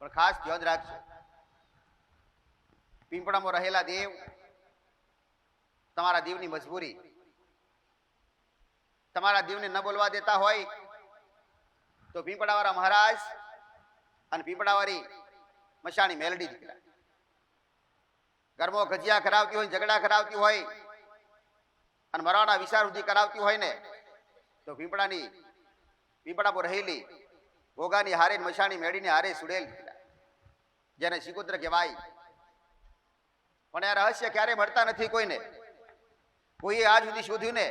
પણ ખાસ ધ્યાન રાખજો. પીંપળામાં રહેલા દેવ તમારા દેવની મજબૂરી. તમારા દેવને ન બોલવા દેતા હોય તો પીંપળાવાળા મહારાજ અને પીંપળાવાળી મશાણી મેલડી દીકરા ઘરમાં ગજિયા કરાવતી હોય, ઝઘડા કરાવતી હોય અને મરવાના વિચાર સુધી કરાવતી હોય ને, તો પીંપળાની પીંપળા પર રહેલી ભોગાની હારે મશાણી મેળીને હારે સુડેલ. જેને શિકુદ્ર કહેવાય. પણ આ રહસ્ય ક્યારે મળતા નથી કોઈને? કોઈએ આજ સુધી શોધ્યું ને?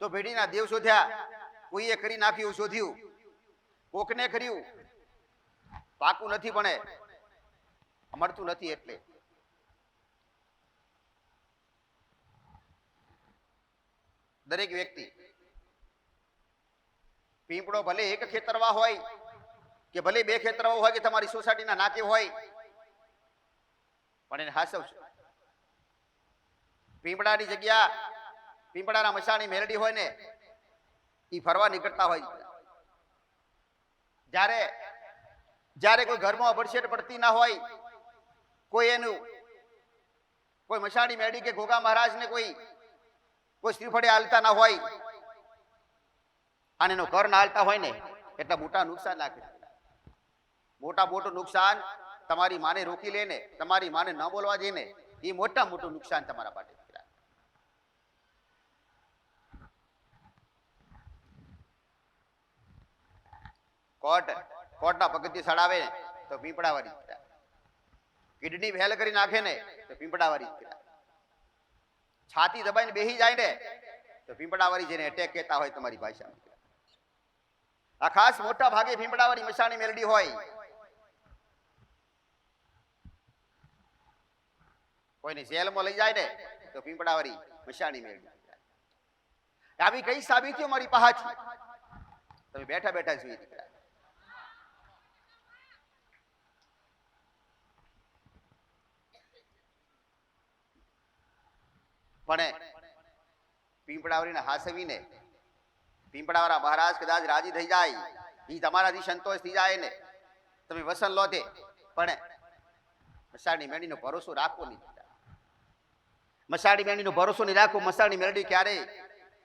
તો ભેડીના દેવ શોધ્યા. કોઈએ કરી નાખ્યું, શોધ્યું. કોકને કર્યું? પાકું નથી પણ મળતું નથી એટલે. દરેક વ્યક્તિ, પીંપળો ભલે એક ખેતરવા હોય કે ભલે બે ખેતરવા હોય કે તમારી સોસાયટીના નાકે હોય, પણ એને હાસવશે પીંપળાની જગ્યા, પીંપળાના મસાણી મેલડી હોય ને એ ફરવા નીકળતા હોય. જ્યારે જ્યારે કોઈ ઘરમાં અભરશેટ પડતી ના હોય, કોઈ એનું, કોઈ મસાણી મેળી કે ઘોગા મહારાજને કોઈ કોઈ શ્રીફળે હાલતા ના હોય, અને એનો ઘર ના હાલતા હોય ને, એટલા મોટા નુકસાન લાગે. મોટા મોટું નુકસાન તમારી માને રોકી લે ને, તમારી માને ન બોલવા દે એ મોટા મોટું નુકસાન તમારા માટે કોટ, કોટના પગથી સડાવે તો પીપળાવાળી કિડની ફેલ કરી નાખે ને તો પીપળાવાળી છાતી દબાઈને બેસી જાય ને તો પીંપળાવાળી જેને એટેક કહેતા હોય તમારી ભાષામાં. આ ખાસ મોટા ભાગે પીંપળાવાળી મસાણી મેલડી હોય કોઈને જેલમાં લઈ જાય ને તો પીંપળાવાળી મશાણી મેળવી આવી કઈ સાબિતીઓ મારી પાછળ તમે બેઠા બેઠા જોઈ દીકરા. પણ પીંપળાવરીને હાસવીને, પીંપળાવાળા મહારાજ કદાચ રાજી થઈ જાય એ તમારાથી સંતોષ થઈ જાય ને. તમે વસન લો તે પણ મસાણી મેળીનો ભરોસો રાખવો નહીં. મસાણી મેળીનો ભરોસો નહીં રાખો મસાળી મેળડી ક્યારે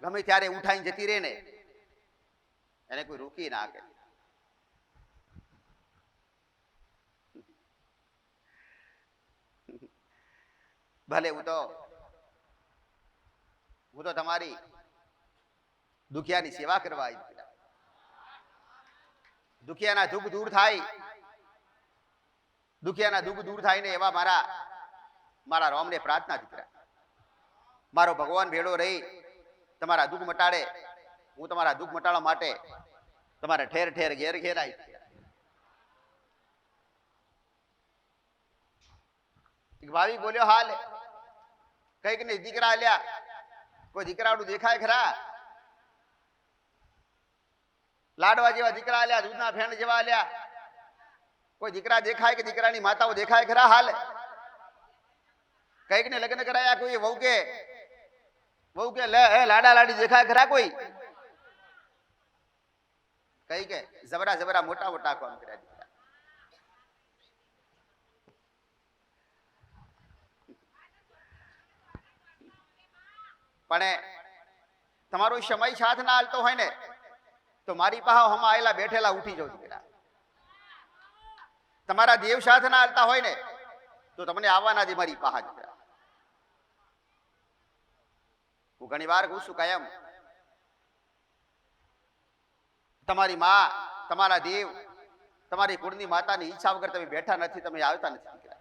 ગમે ત્યારે ઉઠાઈને જતી રહે ને, એને કોઈ રોકી ના કરે ભલે હું તો હું તો તમારી દુખિયાની સેવા કરવા આવી. દુખિયાના દુઃખ દૂર થાય, દુખિયાના દુઃખ દૂર થાય ને એવા મારા મારા રોમને પ્રાર્થના દીકરા મારો ભગવાન ભેળો રહી, તમારા દુઃખ મટાડે, હું તમારા દુઃખ મટાડવા માટે તમારે ઠેર ઠેર ઘેર ઘેર આવી ભાવિક બોલ્યો, હાલ. કંઈક ને દીકરા લ્યા કોઈ દીકરાનું દેખાય ખરા? લાડવા જેવા દીકરા આલ્યા, દૂધના ફેણ જેવા આલ્યા. કોઈ દીકરા દેખાય કે દીકરાની માતાઓ દેખાય ખરા? હાલ. કંઈક ને લગ્ન કરાયા કોઈ વહુ કે વહુ કે લે, હે, લાડા લાડી દેખાય ખરા કોઈ? કઈ કે, જબરા જબરા મોટા મોટા કામ કર્યા દીકરા પણ તમારો સમય સાથ ના હાલતો હોય ને, તો મારી પાસે હમા આયેલા બેઠેલા ઉઠી જાવ દીકરા. તમારા દેવ સાથ ના હાલતા હોય ને, તો તમને આવવાના જ મારી પાસે દીકરા હું ઘણી વાર કહું છું કાયમ તમારી માં તમારા દેવ તમારી કુળની માતાની ઈચ્છા વગર તમે બેઠા નથી તમે આવતા નથી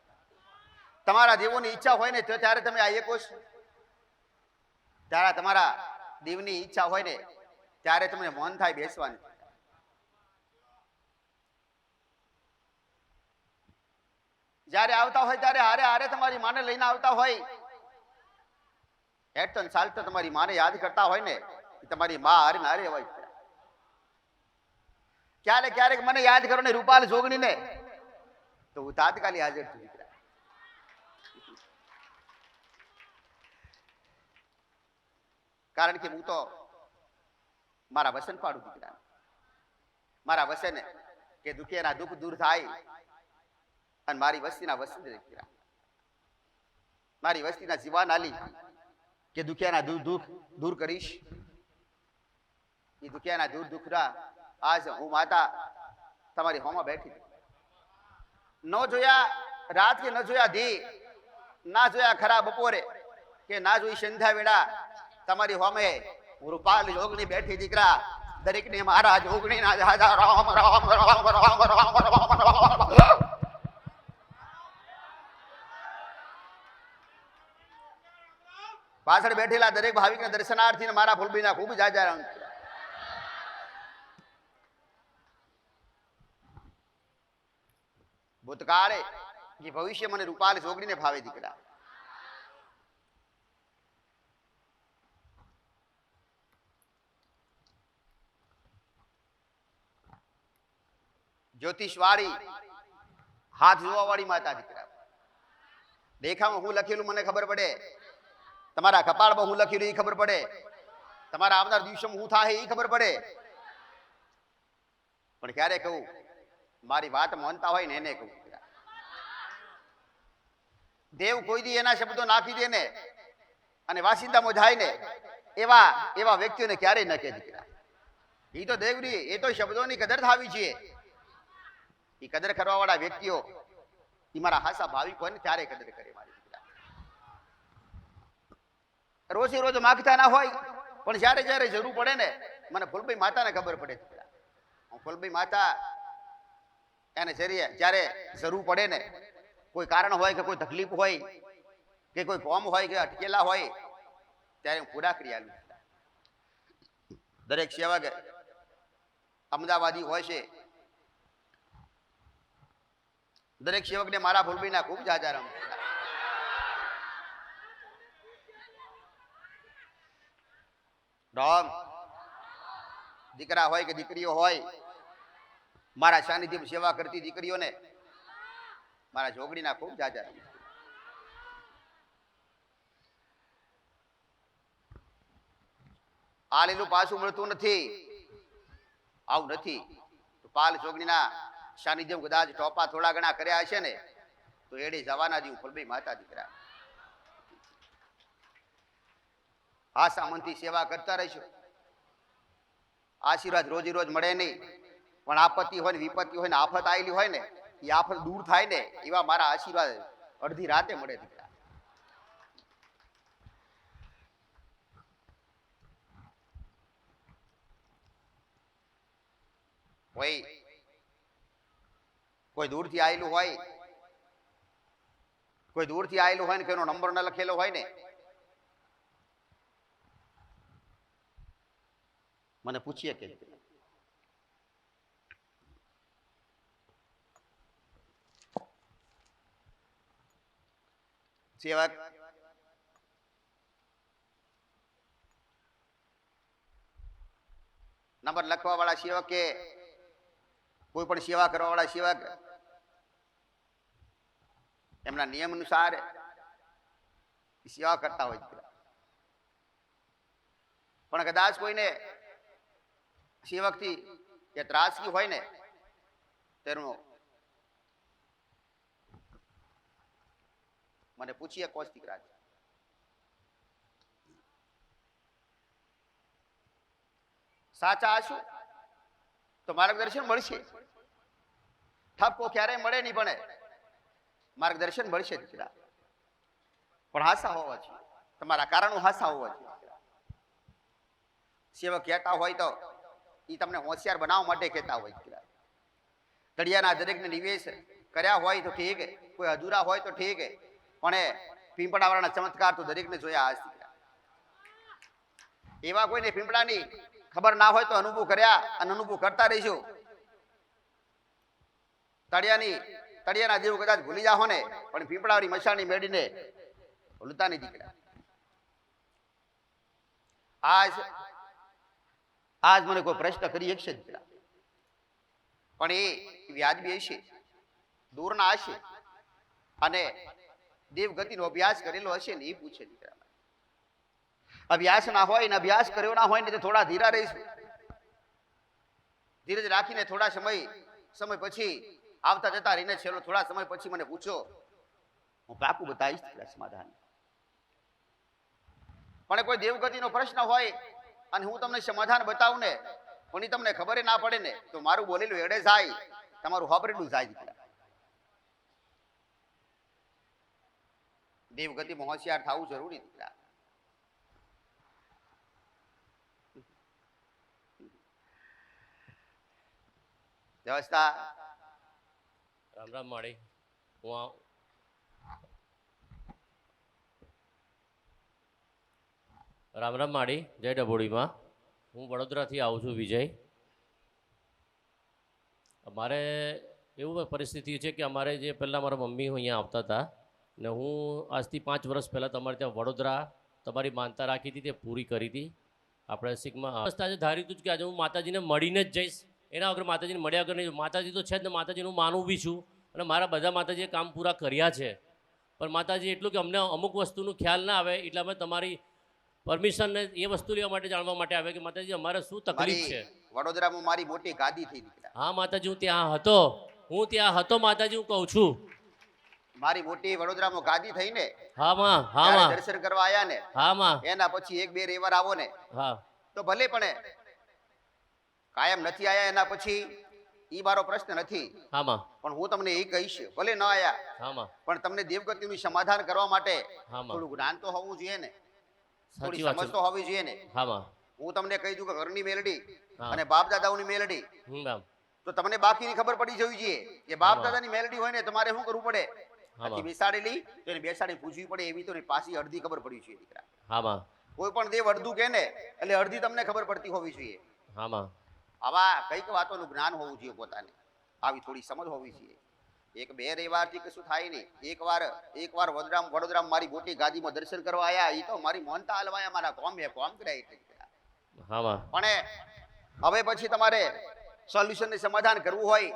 તમારા દેવોની ઈચ્છા હોય ને તો ત્યારે તમે આવીએ કોશ ત્યારે તમારા દેવની ઈચ્છા હોય ને ત્યારે તમને મન થાય બેસવાની જ્યારે આવતા હોય ત્યારે હારે હારે તમારી માને લઈને આવતા હોય હેઠ ચાલતો તમારી માને યાદ કરતા હોય ને તમારી માં હારે ને હારે હોય. ક્યારેક ક્યારેક મને યાદ કરો ને રૂપાલ જોગણી ને તો હું તાત્કાલિક હાજર છું કારણ કે હું તો મારા વસન પાડું, દીકરા. મારા વસન કે દુખિયાના દુઃખ દૂર થાય. અને મારી વસ્તીના વસન દીકરા. મારી વસ્તીના જીવાન આલી કે દુખિયાના દુઃખ દુઃખ દૂર કરીશ એ દુખિયાના દૂર દુખરા આજ હું માતા તમારી હોમાં બેઠી ન જોયા રાત કે ન જોયા ધી ના જોયા ખરા બપોરે કે ના જોઈ સંધ્યા વેળા તમારી હોમે રૂપાલ યોગની બેઠી દીકરા દરેક ને મારા જોગણી ના રામ રામ રામ રામ રામ રામ રામ પાછળ બેઠેલા દરેક ભાવિકને દર્શનાર્થીને મારા ફૂલબીના ખૂબ જાજા રામ ભૂતકાળે કે ભવિષ્ય મને રૂપાલ છોકરીને ભાવે દીકરા. જ્યોતિષવાળી હાથ જોવા વાળી માતા દીકરા. દેખામાં હું લખેલું મને ખબર પડે. તમારા કપાળમાં હું લખેલું એ ખબર પડે. તમારા આવનાર દિવસોમાં હું થાય એ ખબર પડે. પણ ક્યારે કહું? મારી વાત માનતા હોય ને એને કહું. દેવ કોઈ દી એના શબ્દો નાખી દે ને અને વાસિંદામાં જાય ને, એવા એવા વ્યક્તિઓને ક્યારેય ન કહે દીકરા. એ તો દેવની એ તો શબ્દોની કદર થાવી છે. એ કદર કરવા વાળા વ્યક્તિઓ એ મારા હાસા ભાવિકોને ત્યારે કદર કરે મારી? રોજે રોજ માગતા ના હોય, પણ જ્યારે જ્યારે જરૂર પડે ને, મને ફૂલભાઈ માતાને ખબર પડે હું ફૂલભાઈ માતા એને જરીએ, જ્યારે જરૂર પડે ને, કોઈ કારણ હોય કે કોઈ તકલીફ હોય, કે કોઈ કોમ હોય કે અટકેલા હોય, ત્યારે હું પૂરા કરી આલું દરેક સેવક અમદાવાદી હોય છે. દરેક સેવકને મારા ફૂલભાઈના ખૂબ જાજા રમ રામ દીકરા હોય કે દીકરીઓ હોય, મારા સાનિધ્ય સેવા કરતી દીકરીઓને મારા જોગડીના ખૂબ જાજા આ પાછું મળતું નથી. આવું નથી. પાલ જોગણીના સાનિધ્યમ કદાચ ટોપા થોડા ઘણા કર્યા હશે ને, તો એડી જવાના જેવું ફલભાઈ માતા દીકરા. આ મનથી સેવા કરતા રહીશું. આશીર્વાદ રોજી રોજ મળે નહીં. પણ આપત્તિ હોય ને વિપત્તિ હોય ને આફત આવેલી હોય ને, એ આફત દૂર થાય ને, એવા મારા આશીર્વાદ અડધી રાતે મળે દીકરા. કોઈ કોઈ દૂરથી આવેલું હોય, કોઈ દૂરથી આવેલું હોય ને કોઈનો નંબર ન લખેલો હોય ને મને પૂછીએ કે? નંબર લખવા વાળા સેવક કે કોઈ પણ સેવા કરવા વાળા સેવક, એમના નિયમ અનુસાર સેવા કરતા હોય પણ કદાચ કોઈને સેવકથી કે ત્રાસકી હોય ને, તેનો મને પૂછીએ કૌશિક રાજ. સાચા હશું તો માર્ગદર્શન મળશે. ઠપકો ક્યારેય મળે નહીં ભણે. માર્ગદર્શન મળશે દીકરા. પણ હાસા હોવા છે તમારા કારણો હાસા હોવા છે સેવક કહેતા હોય તો એ તમને હોશિયાર બનાવવા માટે કહેતા હોય તળિયાના દરેકને નિવેશ કર્યા હોય તો ઠીક કોઈ અધૂરા હોય તો ઠીક પણ એ પીંપળાવાળાના ચમત્કાર તો દરેકને જોયા હશે એવા કોઈને પીંપળાની ખબર ના હોય તો અનુભવ કર્યા અને અનુભવ કરતા રહીશું. તળિયાની, તળિયાના જેવું કદાચ ભૂલી જાઓ ને, પણ પીપળાવાળી મશાની મેળીને ભૂલતા નહીં દીકરા આજ આજ મને કોઈ પ્રશ્ન કરી શકશે પણ એ વ્યાજબી હશે, દૂરના હશે, અને દેવગતિનો અભ્યાસ કરેલો હશે ને એ પૂછે અભ્યાસ ના હોય ને અભ્યાસ કર્યો ના હોય ને થોડા ધીરા રહીશું. ધીરજ રાખીને થોડા સમય સમય પછી, આવતા જતા રહીને છેલ્લો થોડા સમય પછી મને પૂછો, હું પાકું બતાવીશ સમાધાન. પણ કોઈ દેવગતિનો પ્રશ્ન હોય અને હું તમને સમાધાન બતાવું ને પણ એ તમને ખબર ના પડે ને, તો મારું બોલેલું એડે જાય, તમારું હોબરેલું જાય દીકરા. દેવગતિમાં હોશિયાર થવું જરૂરી દીકરા. વ્યવસ્થા. રામ રામ માળી. હું રામ રામ માળી જય ડભોડીમાં. હું વડોદરાથી આવું છું, વિજય. અમારે એવું પરિસ્થિતિ છે કે અમારે જે પહેલાં મારા મમ્મી અહીંયા આવતા હતા, ને હું આજથી પાંચ વર્ષ પહેલાં તમારે ત્યાં વડોદરા તમારી માનતા રાખી હતી, તે પૂરી કરી હતી. આપણે શીખમાં આજે ધાર્યું હતું કે આજે હું માતાજીને મળીને જ જઈશ. એના વગર માતાજીને મળ્યા વગર નહીં માતાજી તો છે જ ને, માતાજીનું હું માનું બી છું. અને મારા બધા માતાજીએ કામ પૂરા કર્યા છે. પણ માતાજી એટલું કે અમને અમુક વસ્તુનું ખ્યાલ ના આવે, એટલે અમે તમારી પરમિશનને એ વસ્તુ લેવા માટે જાણવા માટે આવે કે માતાજી અમારે શું તકલીફ છે? વડોદરામાં મારી મોટી ગાદી થઈ નીકળ્યા હા માતાજી હું ત્યાં હતો. હું ત્યાં હતો માતાજી હું કહું છું. મારી મોટી વડોદરામાં ગાદી થઈ ને હા માં હા માં. દર્શન કરવા આયા ને હા માં. એના પછી એક બે રવિવાર આવો ને હા. તો ભલે પણ કાયમ નથી આયા એના પછી ઈ મારો પ્રશ્ન નથી. હા માં. પણ હું તમને એ કહીશ ભલે ન આયા હા માં. પણ તમને દેવગતિનું સમાધાન કરવા માટે થોડું જ્ઞાન તો હોવું જોઈએ ને. થોડી સમજ તો હોવી જોઈએ ને. હા હું તમને કહી દઉં કે ઘરની મેલડી અને બાપ દાદાઓની મેલડી તો તમને બાકીની ખબર પડી જવી જોઈએ કે બાપ દાદાની મેલડી હોય ને તમારે શું કરવું પડે? પછી બેસાડેલી તો એને બેસાડી પૂછવી પડે એવી તો પાછી અડધી ખબર પડી છે દીકરા. હા કોઈ પણ દેવ અડધું કે ને એટલે અડધી તમને ખબર પડતી હોવી જોઈએ. હા આવા કંઈક વાતોનું જ્ઞાન હોવું જોઈએ પોતાને. આવી થોડી સમજ હોવી જોઈએ. એક બે રવિવારથી કશું થાય નહીં. એકવાર એકવાર વડોદરામ વડોદરામાં મારી મોટી ગાદીમાં દર્શન કરવા આયા એ તો મારી મોનતા હલવાયા મારા કોમ હે કોમ કરે હા પણ હવે પછી તમારે સોલ્યુશન ને સમાધાન કરવું હોય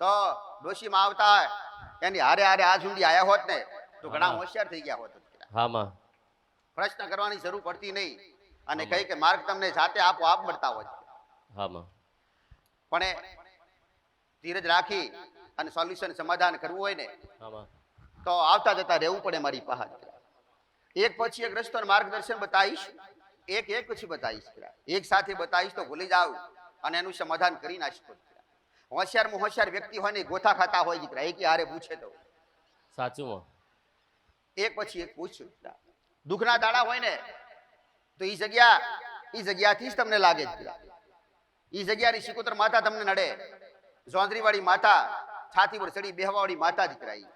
તો ડોશીમાં આવતા એની હારે હારે આ સુધી આયા હોત ને તો ઘણા હોશિયાર થઈ ગયા હોત દીકરા. હા પ્રશ્ન કરવાની જરૂર પડતી નહીં અને કઈ કે માર્ગ તમને જાતે આપો આપ મળતા હોય. હા પણ ધીરજ રાખી અને સોલ્યુશન સમાધાન કરવું હોય ને તો આવતા જતા રહેવું પડે મારી પાસે એક પછી એક રસ્તો માર્ગદર્શન બતાવીશ એક એક પછી બતાવીશ એક સાથે બતાવીશ તો ભૂલી જાવ અને એનું સમાધાન કરી નાખશો હોશિયારમાં હોશિયાર વ્યક્તિ હોય ને ગોથા ખાતા હોય દીકરા એક હારે પૂછે તો. સાચું એક પછી એક પૂછ દુઃખના દાડા હોય ને તો એ જગ્યા એ જગ્યાથી જ તમને લાગે છે એ જગ્યાની શિકોતર માતા તમને નડે. જોંદરીવાળી માતા છાતી પર ચડી બેહવાવાળી માતા દીકરા ઈ.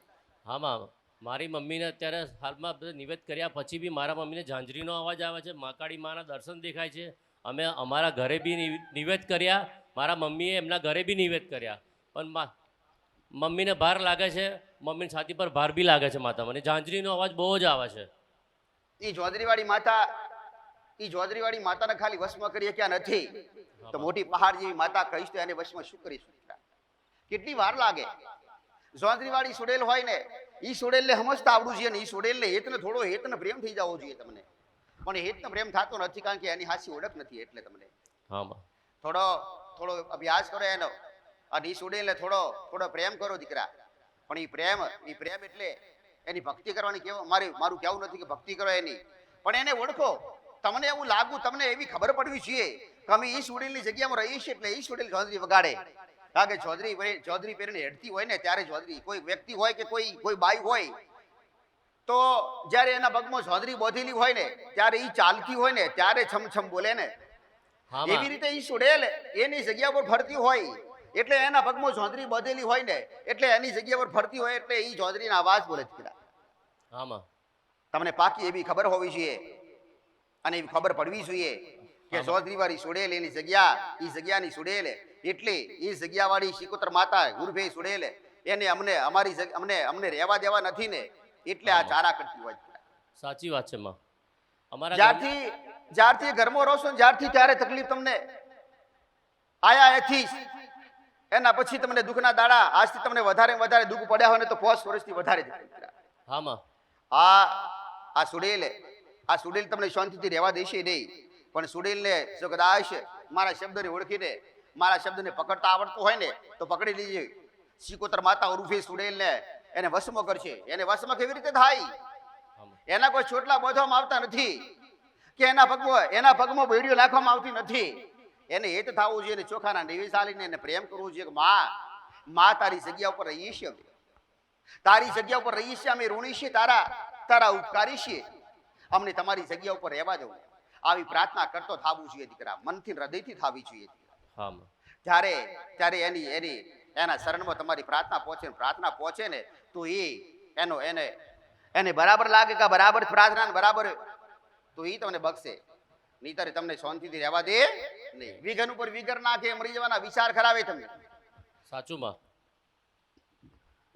હા માં. મારી મમ્મીને અત્યારે હાલમાં બધા નિવેદ કર્યા પછી બી મારા મમ્મીને ઝાંઝરીનો અવાજ આવે છે માકાળી માના દર્શન દેખાય છે. અમે અમારા ઘરે બી નિવેદ કર્યા મારા મમ્મીએ એમના ઘરે બી નિવેદ કર્યા. પણ મમ્મીને ભાર લાગે છે મમ્મીની છાતી પર ભાર બી લાગે છે માતા મને ઝાંઝરીનો અવાજ બહુ જ આવે છે. એ જોદરીવાળી માતા એ જોદરીવાળી માતાને ખાલી વશમાં કરી ક્યાં નથી? તો મોટી પહાડ જેવી માતા કહીશ તો એને વશમાં શું કરીશું? કેટલી વાર લાગે? જોદરીવાળી સુડેલ હોય ને સુડેલ સુડેલને સમજતા આવડું જોઈએ ને ઈ સુડેલને હેતને થોડો હેતને પ્રેમ થઈ જવો જોઈએ તમને. પણ હેતને પ્રેમ થતો નથી કારણ કે એની હાસી ઓળખ નથી એટલે તમને. થોડો થોડો અભ્યાસ કરો એનો. અને ઈ સુડેલને થોડો થોડો પ્રેમ કરો દીકરા. પણ એ પ્રેમ એ પ્રેમ એટલે એની ભક્તિ કરવાની કેવો મારી મારું કહેવું નથી કે ભક્તિ કરો એની. પણ એને ઓળખો. તમને એવું લાગુ તમને એવી ખબર પડવી જોઈએ કે અમે ઈ સુડેલની જગ્યામાં રહીએ છીએ એટલે એ સુડેલ ચૌધરી વગાડે. કારણ કે ચૌધરી ચૌધરી પહેરીને હેડતી હોય ને ત્યારે ચૌધરી કોઈ વ્યક્તિ હોય કે કોઈ કોઈ બાઈ હોય તો જ્યારે એના પગમાં ચૌધરી બોધેલી હોય ને ત્યારે એ ચાલતી હોય ને ત્યારે છમછમ બોલે ને. એવી રીતે એ સુડેલ એની જગ્યા પર ફરતી હોય એટલે એના પગમાં ચોંધરી બોધેલી હોય ને એટલે એની જગ્યા પર ફરતી હોય એટલે ઈ ના અવાજ બોલે કીધા. તમને પાકી એવી ખબર હોવી જોઈએ અને એવી ખબર પડવી જોઈએ કે ચૌધરી વાળી સુડેલ એની જગ્યા એ જગ્યાની સુડેલ એટલે એ જગ્યા વાળી શિકોતર માતા ગુરુભાઈ સુડેલ. એને અમને અમારી અમને અમને રહેવા દેવા નથી ને એટલે આ ચારા કરતી હોય સાચી વાત છે માં. અમારા જ્યારથી જ્યારથી ઘરમાં રહો છો જ્યારથી ત્યારે તકલીફ તમને. આયા એથી એના પછી તમને દુઃખના દાડા આજથી તમને વધારે વધારે દુઃખ પડ્યા હોય ને તો પોસ વર્ષથી વધારે હા માં. આ આ સુડેલે આ સુડેલ તમને શાંતિથી રહેવા દેશે નહીં. પણ સુડેલને જો કદાચ મારા શબ્દને ઓળખીને મારા શબ્દને પકડતા આવડતું હોય ને, તો પકડી લીજે. સિકોતર માતા ઉર્ફે સુડેલને એને વશમાં કરશે. એને વશમાં કેવી રીતે થાય? એના કોઈ છોટલા બોધવામાં આવતા નથી. કે એના પગમાં એના પગમાં બેડીઓ નાખવામાં આવતી નથી. એને હેત થવું જોઈએ અને ચોખાના નિવેશાલીને એને પ્રેમ કરવું જોઈએ કે માં માં તારી જગ્યા ઉપર રહીએ છીએ. તારી જગ્યા ઉપર રહીએ છીએ અમે, ઋણી છીએ તારા તારા ઉપકારી છીએ. અમને તમારી જગ્યા ઉપર રહેવા દો. આવી પ્રાર્થના કરતો થાવું જોઈએ દીકરા. મનથી હૃદયથી થાવી જોઈએ. આમાં. ત્યારે એની એની એના શરણમાં તમારી પ્રાર્થના પહોંચે પ્રાર્થના પહોંચે ને તો એ એનો એને એને બરાબર લાગે કે બરાબર પ્રાર્થના બરાબર તો એ તમને બગશે નહીતર તમને શાંતિથી રહેવા દે નહીં. વિઘન ઉપર વિઘર નાખે મરી જવાના વિચાર કરાવે તમને સાચું માં.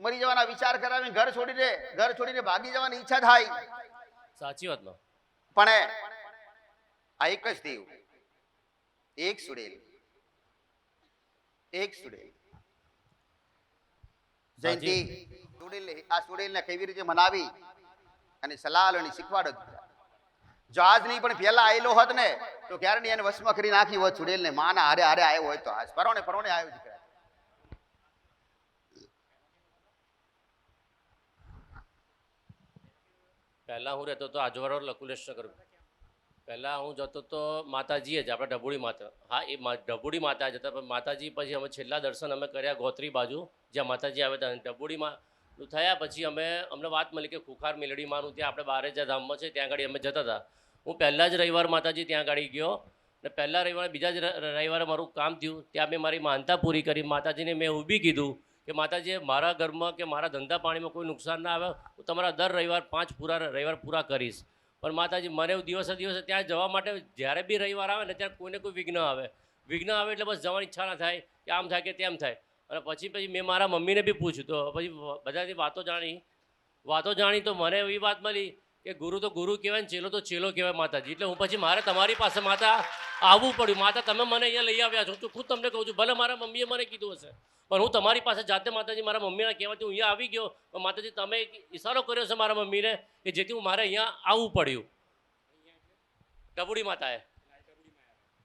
મરી જવાના વિચાર કરાવે ઘર છોડીને ઘર છોડીને ભાગી જવાની ઈચ્છા થાય. સાચી વાત પણ આ એક જ દેવ એક સુડેલ. એક સુડેલ જયંતિ સુડેલ આ સુડેલને કેવી રીતે મનાવી? અને સલાહ શીખવાડો જહાજ નહીં પણ પહેલા આવેલો હોત ને, તો ક્યારે એને વશમાં કરી નાખી હોત સુડેલને માના હારે હારે આવ્યો હોય તો આજ. પરોણે પરોણે આવ્યો દીકરા. પહેલા હું રહેતો તો આજવારો લકુલેશનગર પહેલાં હું જતો તો માતાજીએ જ, આપણે ડભુડી માતા. હા, એ ડભુડી માતા જતા પણ માતાજી પછી અમે છેલ્લા દર્શન અમે કર્યા ગોત્રી બાજુ, જ્યાં માતાજી આવ્યા હતા. ડભુડીમાં થયા પછી અમે, અમને વાત મળી કે ખુખાર મેલડીમાંનું ત્યાં આપણે બારે જ્યાં ધામમાં છે, ત્યાં આગળ અમે જતા હતા. હું પહેલાં જ રવિવાર માતાજી ત્યાં આગળ ગયો, ને પહેલાં રવિવારે બીજા જ રવિવારે મારું કામ થયું, ત્યાં મેં મારી માનતા પૂરી કરી. માતાજીને મેં ઊભી કીધું કે માતાજી મારા ઘરમાં કે મારા ધંધા પાણીમાં કોઈ નુકસાન ના આવે, હું તમારા દર રવિવાર પાંચ પૂરા, રવિવાર પૂરા કરીશ. પણ માતાજી, મને દિવસે દિવસે ત્યાં જવા માટે જ્યારે બી રવિવાર આવે ને ત્યારે કોઈને કોઈ વિઘ્ન આવે. વિઘ્ન આવે એટલે બસ જવાની ઈચ્છા ના થાય કે આમ થાય કે તેમ થાય. અને પછી પછી મેં મારા મમ્મીને બી પૂછ્યું તો પછી બધાથી વાતો જાણી. વાતો જાણી તો મને એવી વાત મળી કે ગુરુ તો ગુરુ કહેવાય ને ચેલો તો ચેલો કહેવાય માતાજી. એટલે હું પછી મારે તમારી પાસે માતા આવવું પડ્યું. માતા તમે મને અહીંયા લઈ આવ્યા છો. તો ખુદ તમને કહું છું, ભલે મારા મમ્મીએ મને કીધું હશે. પણ હું તમારી પાસે જાતે માતાજી મારા મમ્મીના કહેવાથી હું અહીંયા આવી ગયો. માતાજી, તમે ઈશારો કર્યો છે મારા મમ્મીને કે જેથી હું મારે અહીંયા આવવું પડ્યું. ડબુડી માતાએ.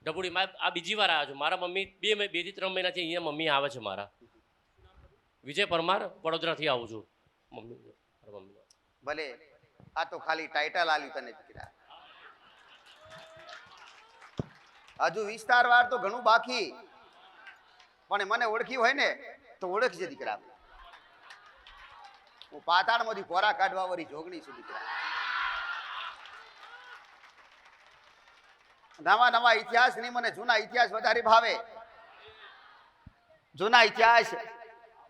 ડબુડી મા આ બીજી વાર આવ્યા છું. મારા મમ્મી બે બેથી ત્રણ મહિનાથી અહીંયા મમ્મી આવે છે મારા. વિજય પરમાર, વડોદરાથી આવું છું. Mummy mummy. ભલે. આ તો ખાલી ટાઇટલ આલ્યું તને દીકરા હજુ વિસ્તાર વાર તો ઘણું બાકી. પણ મને ઓળખી હોય ને, તો ઓળખજે દીકરા હું પાતાળમાંથી કોરા કાઢવા વાળી જોગણી છું દીકરા. નવા નવા ઇતિહાસની મને જૂના ઇતિહાસ વધારે ભાવે. જૂના ઇતિહાસ,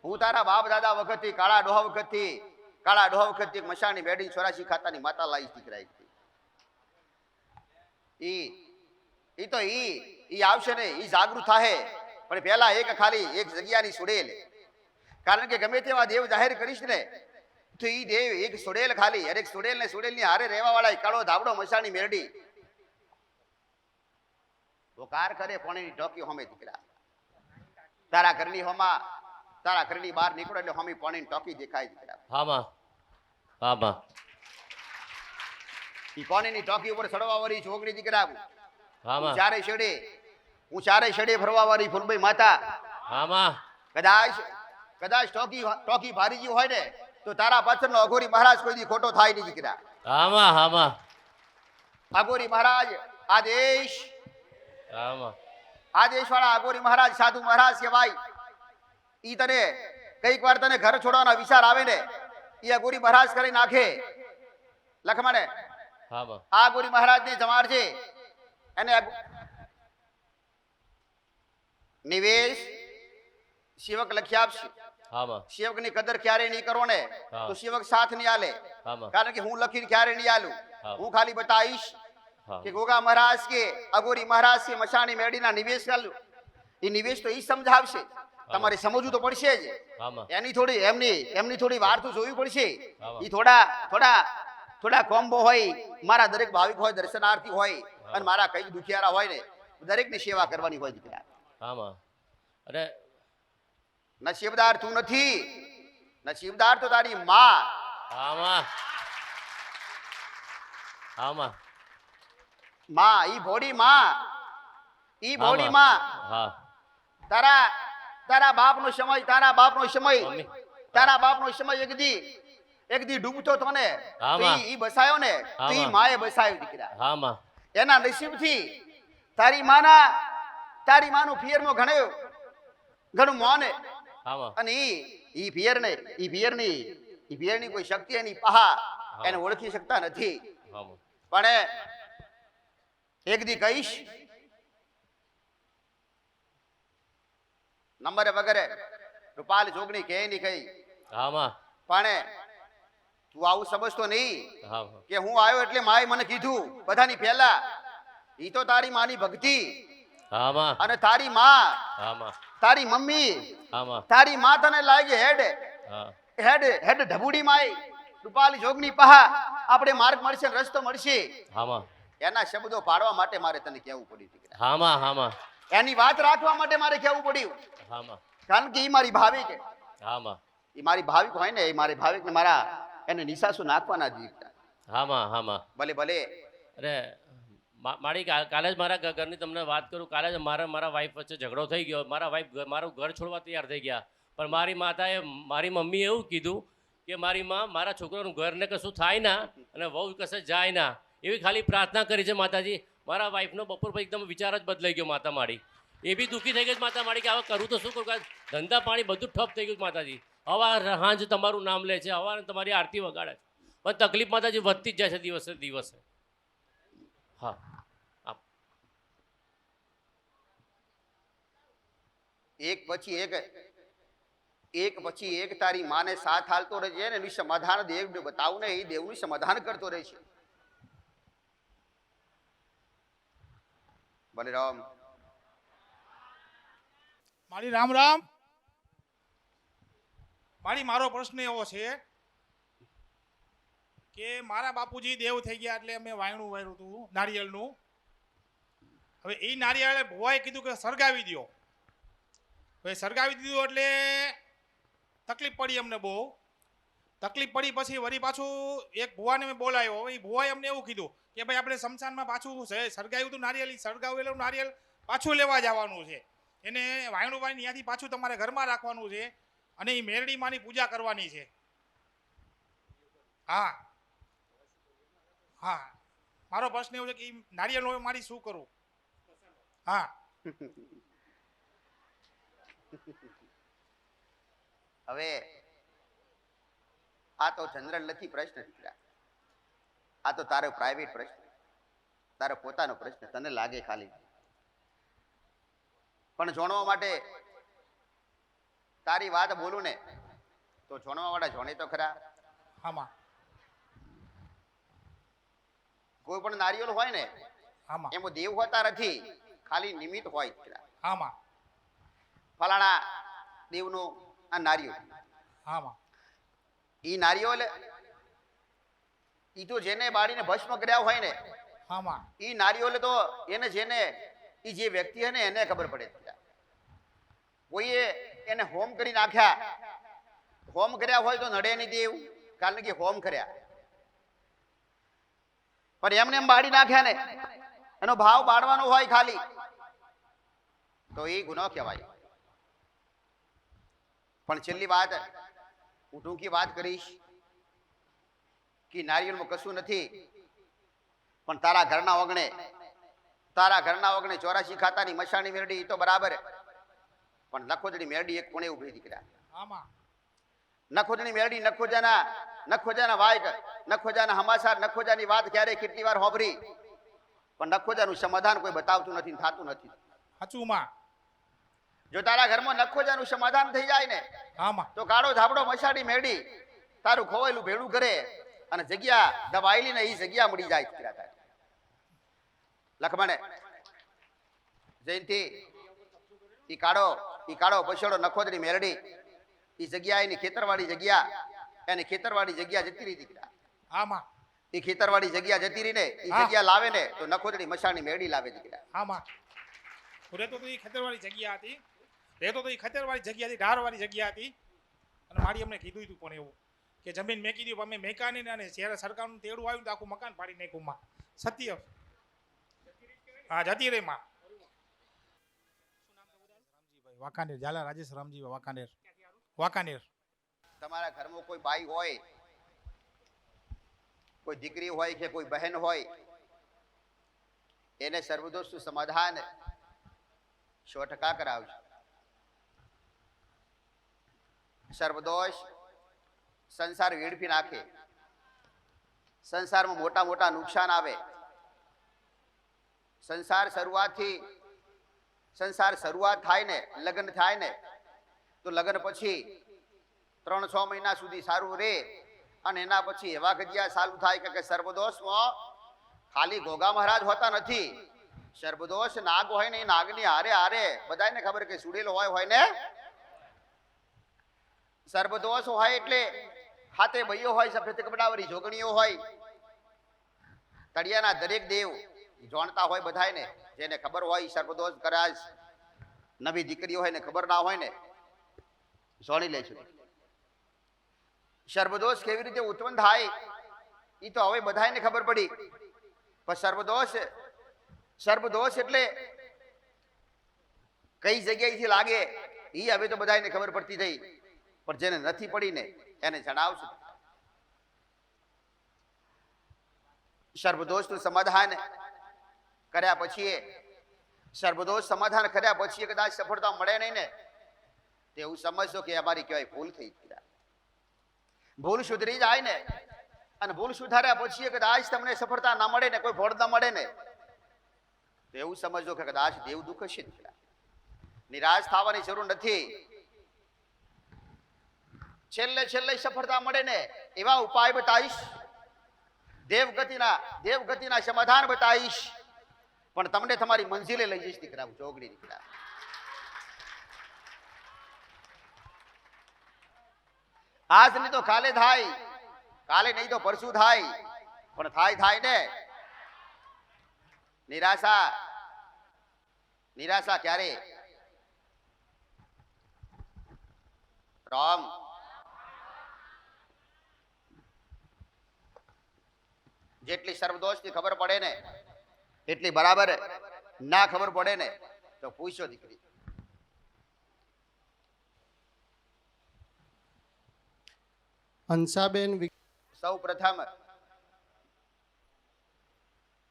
હું તારા બાપ દાદા વખતથી, કાળા ડોહા વખતથી, કાળા ડોહા વખતથી મશાની બેડી ચોરાશી ખાતાની માતા લાવી દીકરા ઈ ઈ તો ઈ ઈ આવશે ને, ઈ જાગૃત થાહે. પણ પહેલા એક ખાલી એક જગ્યાની સુડેલ. કારણ કે ગમે તેવા દેવ જાહેર કરીશ ને તો એ દેવ એક સુડેલ ખાલી. હરેક સુડેલ ને સુડેલની હારે રહેવા વાળા કાળો ધાબડો મશાની મેરડી. કાર કરે પાણીની ટોકી હોમે દીકરા. તારા ઘરની હોમા તારા ઘરની બહાર નીકળો એટલે હોમી પોણીની ટોકી દેખાય દીકરા. હામાં હામાં. ઈ પોણીની ટોકી ઉપર ચડવા વાળી છોકરી દીકરા. હામાં. ચારે છેડે હું ચારે છેડે ફરવા વાળી ફૂલભાઈ માતા કદાચ કદાચ ટોકી ટોકી ભારીજી હોય ને તો તારા પાછળનો અઘોરી મહારાજ કોઈ દી ખોટો થાય નહીં દીકરા. હા માં અઘોરી મહારાજ આ દેશ હામાં. આ દેશ વાળા અઘોરી મહારાજ સાધુ મહારાજ કહેવાય. ઈ તને કંઈક વાર તને ઘર છોડવાના વિચાર આવે ને ઈ અઘોરી મહારાજ કરી નાખે. લખમણે હા આ ગોરી મહારાજ ને જમાડ છે એને નિવેશ સેવક લખી આપશે. સેવકની કદર ક્યારે નહીં કરો ને તો સેવક સાથ નહીં આલે. કારણ કે હું લખીને ક્યારે નહીં આલું. હું. ખાલી બતાવીશ કે ગોગા મહારાજ કે અગોરી મહારાજ કે મશાણી મેડીના નિવેશ ચાલુ એ નિવેશ તો એ સમજાવશે. તમારે સમજવું તો પડશે જ. એની થોડી એમની એમની થોડી વાર તો જોવી પડશે. એ થોડા થોડા થોડા કોમ્બો હોય મારા દરેક ભાવિક હોય દર્શનાર્થી હોય અને મારા કઈ દુખિયારા હોય ને દરેકની સેવા કરવાની હોય દીકરા હા માં અને નસીબદાર તું નથી. નસીબદાર તો તારી માં. આમાં. આમાં. માં ઈ ભોળી માં. ઈ ભોળી માં. હા. તારા તારા બાપનો સમય તારા બાપનો સમય. તારા બાપનો સમય એક દી એક દી ડૂબતો તો ને. ઈ- બસાયો ને ઈ માએ બસાયો દીકરા. હા માં એના નસીબથી તારી માના તારી માનું પિયરમાં ઘણું ઘણું માને અને ઈ ઈ પિયર ને ઈ પિયરની ઈ પિયરની કોઈ શક્તિ એની પહા એને ઓળખી શકતા નથી. પણ એક દી કહીશ નંબરે વગેરે રૂપાલ જોગણી કે નહીં કઈ. પણ તું આવું સમજતો નહીં કે હું આવ્યો એટલે માએ મને કીધું બધાની પહેલા. ઈ તો તારી માની ભક્તિ. હા માં અને તારી માં હા તારી મમ્મી આમાં તારી માં તને લાગે હેડ હા. હેડ હેડ ઢબુડી માય રૂપાલી જોગની પહા આપણે માર્ગ મળશે રસ્તો મળશે. હા એના શબ્દો પાડવા માટે મારે તને કહેવું પડ્યું દીકરા હા હામાં. હા એની વાત રાખવા માટે મારે કહેવું પડ્યું. હામાં. કારણ કે એ મારી ભાવિક હા એ મારી ભાવિક હોય ને એ મારી ભાવિકને મારા એને નિશાસુ નાખવાના દીકરા હા માં હા માં ભલે ભલે. અરે મારી કાલે જ મારા ઘરની તમને વાત કરું, કાલે જ મારા મારા વાઈફ વચ્ચે ઝઘડો થઈ ગયો. મારા વાઈફ મારું ઘર છોડવા તૈયાર થઈ ગયા. પણ મારી માતાએ મારી મમ્મીએ એવું કીધું કે મારી માં મારા છોકરાનું ઘરને કશું થાય ના અને વહુ કશે જાય ના. એવી ખાલી પ્રાર્થના કરી છે માતાજી. મારા વાઈફનો બપોર પછી એકદમ વિચાર જ બદલાઈ ગયો માતા મારી. એ બી દુઃખી થઈ ગઈ માતા મારી કે હવે કરું તો શું કરું? ધંધા પાણી બધું ઠપ થઈ ગયું માતાજી. હવા, હાંજ તમારું નામ લે છે. હવા તમારી આરતી વગાડે પણ તકલીફ માતાજી વધતી જ જાય છે દિવસે દિવસે. હા. આપ એક પછી એક એક પછી એક તારી માને સાથ હાલતો રહેજે ને એનું સમાધાન દેવને બતાવું ને એ દેવનું સમાધાન કરતો રહે છે રામ. મારી રામ રામ. મારી મારો પ્રશ્ન એવો છે કે મારા બાપુજી દેવ થઈ ગયા એટલે અમે વાયણું વાયરું હતું નારિયેળનું. હવે એ નારિયેળે ભોવાએ કીધું કે સળગાવી દો હવે સળગાવી દીધું એટલે તકલીફ પડી અમને બહુ. તકલીફ પડી પછી વળી પાછું એક ભુવાને મેં બોલાવ્યો. એ ભુવાએ અમને એવું કીધું કે ભાઈ આપણે શમશાનમાં પાછું સળગાવ્યું હતું નારિયેળ સળગાવેલું નારિયેળ પાછું લેવા જવાનું છે. એને વાયણું વાયણ ત્યાંથી પાછું તમારે ઘરમાં રાખવાનું છે અને એ મેરડીમાંની પૂજા કરવાની છે. હા. હા. મારો પ્રશ્ન એવો છે કે નારિયેળ હોય મારી શું કરું? હા. હવે આ તો જનરલ નથી પ્રશ્ન દીકરા આ તો તારો પ્રાઇવેટ પ્રશ્ન તારો પોતાનો પ્રશ્ન તને લાગે ખાલી. પણ જોણવા માટે તારી વાત બોલું ને તો જોણવા વાળા જોણે તો ખરા. આમાં કોઈ પણ નારિયેળ હોય ને આમાં. એમાં દેવ હોતા નથી ખાલી નિમિત્ત હોય દીકરા આમાં. ફલાણા દેવનો આ નારિયેળ આમાં. ઈ નારિયેળ એ તો જેને બાળીને ભસ્મ કર્યા હોય ને આમાં. ઈ નારિયેળ તો એને જેને એ જે વ્યક્તિ હે ને એને ખબર પડે કોઈએ એને હોમ કરી નાખ્યા હોમ કર્યા હોય તો નડે નહીં દેવ કારણ કે હોમ કર્યા. પણ એમને એમ બાળી નાખ્યા ને. એનો ભાવ બાળવાનો હોય ખાલી. તો એ ગુનો કહેવાય. પણ છેલ્લી વાત, હું ટૂંકી વાત કરીશ કે નારિયેળમાં કશું નથી, પણ તારા ઘરના ઓગણે, તારા ઘરના ઓગણે ચોરાશી ખાતાની મશાણી મેરડી તો બરાબર. પણ નખોજની મેરડી એક કોણે ઊભી દીકરા? આમાં. નખોજની મેળડી નખોજાના નખોજાના વાયક નખોજાના હમાસાર નખોજાની વાત ક્યારે? કેટલી વાર હોભરી? પણ નખોજાનું સમાધાન કોઈ બતાવતું નથી થતું નથી. સાચુંમાં જો તારા ઘરમાં નખોજાનું સમાધાન થઈ જાય ને આમાં. તો કાળો ધાબડો મસાડી મેળી તારું ખોવાયેલું ભેળું કરે અને જગ્યા દબાયેલી ને એ જગ્યા મળી જાય દીકરા તારે. લખમણે જયંતિ ઈ કાળો ઈ કાળો પછોડો નખોદરી મેરડી ઈ જગ્યા એની ખેતરવાળી જગ્યા. એની ખેતરવાળી જગ્યા જતી રહી દીકરા. આમાં. એ ખેતરવાળી જગ્યા જતી રહી ને ઈ જગ્યા લાવે ને તો નખોદડી મસાણી મેળી લાવે દીકરા. આમાં. રહેતો તો એ ખેતરવાળી જગ્યા હતી. રહેતો તો એ ખેતરવાળી જગ્યા હતી ઢારવાળી જગ્યા હતી. અને મારી અમને કીધું હતું પણ એવું કે જમીન મેકી દીધું અમે મેકાની ને અને જ્યારે સરકારનું તેડું આવ્યું તો આખું મકાન પાડી નાખ્યું માં સત્ય. હા જતી રહી માં. વાંકાનેર ઝાલા રાજેશ રામજી વાંકાનેર. વાંકાનેર. તમારા ઘરમાં કોઈ ભાઈ હોય, કોઈ દીકરી હોય કે કોઈ બહેન હોય, એને સર્વદોષનું સમાધાન સો ટકા કરાવજો. સર્વદોષ સંસાર વેડફી નાખે. સંસારમાં મોટા મોટા નુકસાન આવે. સંસાર શરૂઆતથી, સંસાર શરૂઆત થાય ને, લગ્ન થાય ને તો લગ્ન પછી ત્રણ છ મહિના સુધી સારું રહે અને એના પછી એવા ગજિયા ચાલુ થાય કે- સર્વદોષમાં ખાલી ગોગા મહારાજ હોતા નથી. સર્વદોષ નાગ હોય ને એ નાગની હારે હારે. બધાને ખબર કે સુડેલો હોય હોય ને? સર્વદોષ હોય એટલે હાથે ભૈયો હોય, સફેદ કપડાવાળી જોગણીઓ હોય. તળિયાના દરેક દેવ જાણતા હોય બધાને જેને ખબર હોય સર્વદોષ કરાશ નવી દીકરીઓ હોય ને ખબર ના હોય ને. જાણી લે છે. સર્વદોષ કેવી રીતે ઉત્પન્ન થાય એ તો હવે બધાને ખબર પડી. પણ સર્વદોષ સર્વદોષ એટલે કઈ જગ્યાએથી લાગે એ હવે તો બધાને ખબર પડતી થઈ. પણ જેને નથી પડી ને એને જણાવશું. સર્વદોષનું સમાધાન કર્યા પછી સર્વદોષ સમાધાન કર્યા પછી કદાચ સફળતા મળે નહીં ને એવું સમજશો કે અમારી કહેવાય ભૂલ થઈ ગયા ભૂલ સુધરી જાય ને, અને ભૂલ સુધાર્યા પછી કદાચ તમને સફળતા ના મળે ને, કોઈ ફળ ના મળે ને, તો એવું સમજો કે કદાચ દેવ દુઃખ છે નિરાશ થવાની જરૂર નથી. છેલ્લે છેલ્લે સફળતા મળે ને, એવા ઉપાય બતાવીશ. દેવગતિના દેવગતિના સમાધાન બતાવીશ. પણ તમને તમારી મંજિલે લઈ જઈશ દીકરા ચોગડી દીકરા. આજ નહીં તો કાલે થાય. કાલે નહીં તો પરસું થાય. પણ થાય થાય ને. નિરાશા. નિરાશા ક્યારે? રામ. જેટલી સર્વદોષની ખબર પડે ને, એટલી બરાબર ના ખબર પડે ને, તો પૂછો દીકરી. હંસાબેન સૌ પ્રથમ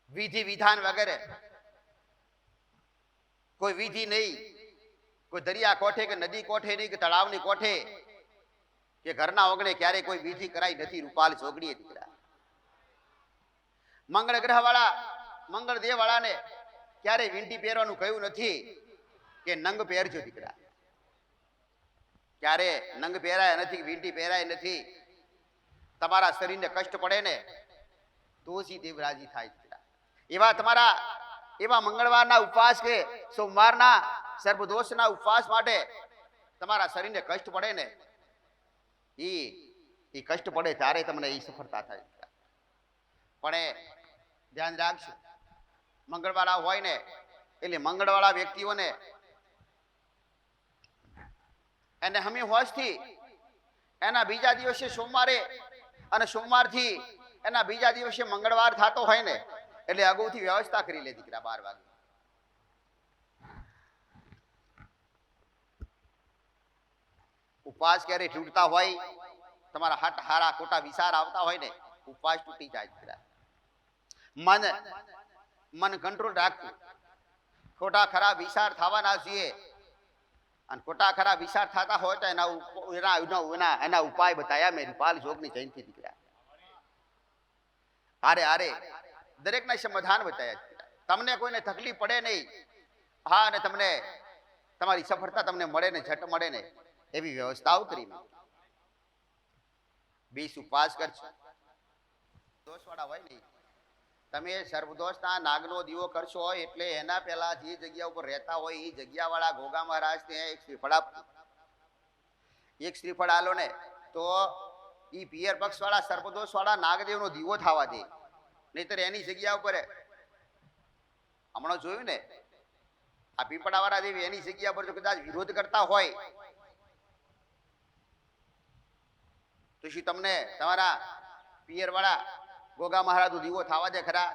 વિધિ, વિધાન વગેરે. કોઈ વિધિ નહીં. કોઈ દરિયા કોઠે કે નદી કોઠે નહીં કે તળાવની કોઠે કે ઘરના ઓગણે ક્યારે કોઈ વિધિ કરાઈ નથી. રૂપાલ જોગડીએ દીકરા. મંગળ ગ્રહ વાળા મંગળ દેવ વાળાને ક્યારે વીંટી પહેરવાનું કહ્યું નથી કે નંગ પહેરજો દીકરા. ક્યારે નંગ પહેરાય નથી, વીંટી પહેરાય નથી. તમારા શરીરને કષ્ટ પડે ને, તો જ થાય. એવા તમારા, એવા મંગળવારના ઉપવાસ કે સોમવારના સર્વદોષના ઉપવાસ માટે તમારા શરીરને કષ્ટ પડે ને એ એ કષ્ટ પડે ત્યારે તમને એ સફળતા થાય પણ ધ્યાન રાખજો, મંગળવાળા હોય ને, એટલે મંગળવાળા વ્યક્તિઓને એને હમી હોશથી એના બીજા દિવસે સોમવારે અને સોમવારથી એના બીજા દિવસે મંગળવાર થતો હોય ને, એટલે અગાઉથી વ્યવસ્થા કરી લે દીકરા બાર વાગે. ઉપવાસ ક્યારે તૂટતા હોય, તમારા હટ હારા ખોટા વિચાર આવતા હોય ને, ઉપવાસ તૂટી જાય દીકરા. મન મન કંટ્રોલ રાખવું. ખોટા ખરાબ વિચાર થવાના છીએ અને ખોટા ખરા વિચાર થતા હોય તો એના એના એના એના ઉપાય બતાયા મેં, રૂપાલ જોગની જયંતિ નીકળ્યા. આરે આરે, દરેકના સમાધાન બતાયા તમને કોઈને તકલીફ પડે નહીં. હા, અને તમને, તમારી સફળતા તમને મળે ને, ઝટ મળે ને, એવી વ્યવસ્થાઓ કરી. બીસ ઉપવાસ કરશો દોષવાળા હોય નહીં. તમે સર્વદોષના નાગનો દીવો કરશો એટલે એના પેલા જે જગ્યા ઉપર રહેતા હોય એ જગ્યાવાળા ગોગા મહારાજને એક શ્રીફળ આપ. એક શ્રીફળ આલો ને તો એ પિયર પક્ષવાળા નાગદેવ નાગદેવનો દીવો થવા દે. નહીતર એની જગ્યા ઉપર હમણાં જોયું ને, આ પીપળાવાળા દેવી એની જગ્યા પર જો કદાચ વિરોધ કરતા હોય, તો શું તમને તમારા પિયરવાળા ગોગા મહારાજ દીવો થવા દે ખરા.